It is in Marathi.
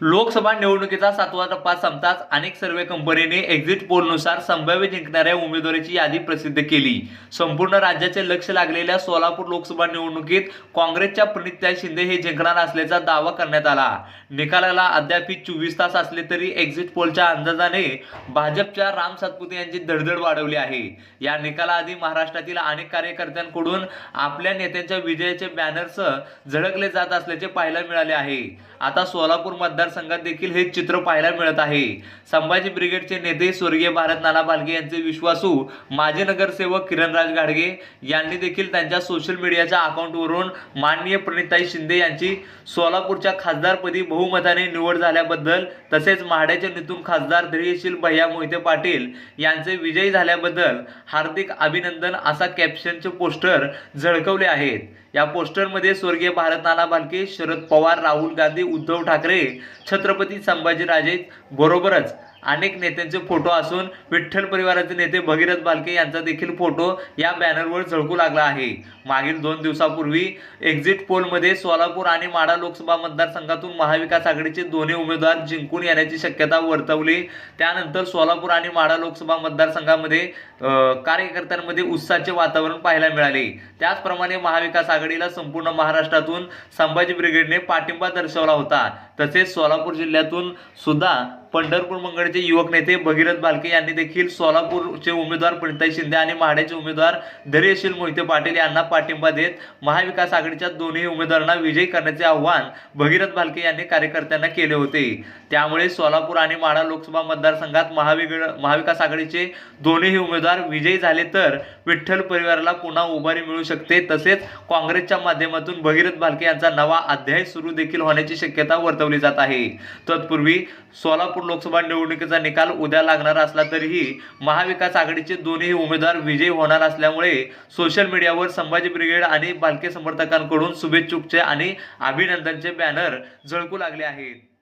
लोकसभा निवडणुकीचा सातवा टप्पा संपताच अनेक सर्वे कंपनीने एक्झिट पोलनुसार संभाव्य जिंकणाऱ्या उमेदवाराची यादी प्रसिद्ध केली. संपूर्ण राज्याचे लक्ष लागलेल्या सोलापूर लोकसभा निवडणुकीत काँग्रेसच्या प्रणित्या शिंदे हे जिंकणार असल्याचा दावा करण्यात आला. निकालाला अद्याप चोवीस तास असले तरी एक्झिट पोलच्या अंदाजाने भाजपच्या राम सातपुते यांची धडधड वाढवली आहे. या निकालाआधी महाराष्ट्रातील अनेक कार्यकर्त्यांकडून आपल्या नेत्यांच्या विजयाचे बॅनर्स झळकले जात असल्याचे पाहायला मिळाले आहे. आता सोलापूर मतदारसंघात देखील हे चित्र पाहायला मिळत आहे. संभाजी ब्रिगेडचे नेते स्वर्गीय भारत नाना बालके यांचे विश्वासू माजी नगरसेवक किरणराज गाडगे यांनी देखील त्यांच्या सोशल मीडियाच्या अकाउंटवरून माननीय प्रणिताई शिंदे यांची सोलापूरच्या खासदारपदी बहुमताने निवड झाल्याबद्दल तसेच म्हाड्याचे नेतून खासदार धैर्यशील भैया मोहिते पाटील यांचे विजयी झाल्याबद्दल हार्दिक अभिनंदन असा कॅप्शनचे पोस्टर झळकवले आहेत. या पोस्टरमध्ये स्वर्गीय भारत नाना बालके शरद पवार राहुल गांधी उद्धव ठाकरे छत्रपती संभाजीराजे बरोबरच अनेक नेत्यांचे फोटो असून विठ्ठल परिवाराचे नेते भगीरथ बालके यांचा देखील फोटो या बॅनरवर झळकू लागला आहे. मागील दोन दिवसापूर्वी एक्झिट पोलमध्ये सोलापूर आणि माढा लोकसभा मतदारसंघातून महाविकास आघाडीचे दोन्ही उमेदवार जिंकून येण्याची शक्यता वर्तवली. त्यानंतर सोलापूर आणि माढा लोकसभा मतदारसंघामध्ये कार्यकर्त्यांमध्ये उत्साहाचे वातावरण पाहायला मिळाले. त्याचप्रमाणे महाविकास आघाडीला संपूर्ण महाराष्ट्रातून संभाजी ब्रिगेडने पाठिंबा दर्शवला होता. तसेच सोलापूर जिल्ह्यातून सुद्धा पंढरपूर मंगळचे युवक नेते भगीरथ बालके यांनी देखील सोलापूरचे उमेदवार प्रणिताई शिंदे आणि माढ्याचे उमेदवार धैर्यशील मोहिते पाटील यांना पाठिंबा देत महाविकास आघाडीच्या दोन्ही उमेदवारांना विजयी करण्याचे आव्हान भगीरथ बालके यांनी कार्यकर्त्यांना केले होते. त्यामुळे सोलापूर आणि माढा लोकसभा मतदारसंघात महाविग महाविकास आघाडीचे दोन्ही उमेदवार विजयी झाले तर विठ्ठल परिवाराला पुन्हा उभारी मिळू शकते. तसेच काँग्रेसच्या माध्यमातून भगीरथ बालके यांचा नवा अध्याय सुरू देखील होण्याची शक्यता वर्तवली जात आहे. तत्पूर्वी सोलापूर लोकसभा निवडणुकीचा निकाल उद्या लागणार असला तरीही महाविकास आघाडीचे दोन्ही उमेदवार विजयी होणार असल्यामुळे सोशल मीडियावर संभाजी ब्रिगेड आणि बालके समर्थकांकडून शुभेच्छुकचे आणि अभिनंदनचे बॅनर झळकू लागले आहेत.